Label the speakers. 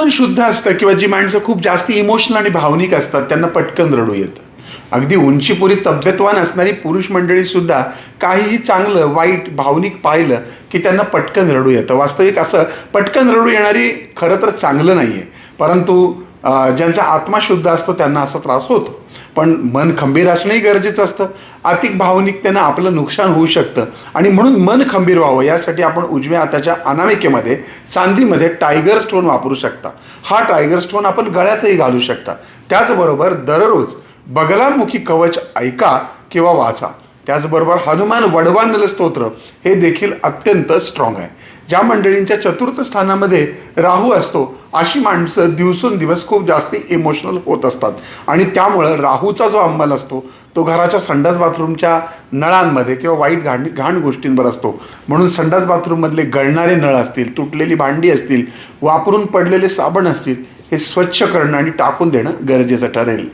Speaker 1: पण शुद्ध असतं किंवा जी माणसं खूप जास्त इमोशनल आणि भावनिक असतात त्यांना पटकन रडू येतं. अगदी उंचीपुरी तब्येतवान असणारी पुरुष मंडळीसुद्धा काहीही चांगलं वाईट भावनिक पाहिलं की त्यांना पटकन रडू येतं. वास्तविक असं पटकन रडू येणारी खरं तर चांगलं नाही आहे परंतु ज्यांचा आत्मा शुद्ध असतो त्यांना असा त्रास होतो. पण मन खंबीर असणंही गरजेचं असतं. अतिक भावनिकतेनं आपलं नुकसान होऊ शकतं. आणि म्हणून मन खंबीर व्हावं यासाठी आपण उजव्या हाताच्या अनामिकेमध्ये चांदीमध्ये टायगर स्टोन वापरू शकता. हा टायगर स्टोन आपण गळ्यातही घालू शकता. त्याचबरोबर दररोज बगलामुखी कवच ऐका किंवा वाचा. त्याचबरोबर हनुमान वडवांदल स्तोत्र हे देखील अत्यंत स्ट्रॉंग आहे. ज्या मंडळींच्या चतुर्थ स्थानामध्ये राहू असतो अशी माणसं दिवसेंदिवस खूप जास्त इमोशनल होत असतात. आणि त्यामुळं राहूचा जो अंमल असतो तो घराच्या संडास बाथरूमच्या नळांमध्ये किंवा वाईट घाण घाण गोष्टींवर असतो. म्हणून संडास बाथरूममधले गळणारे नळ असतील तुटलेली भांडी असतील वापरून पडलेले साबण असतील हे स्वच्छ करणं आणि टाकून देणं गरजेचं ठरेल.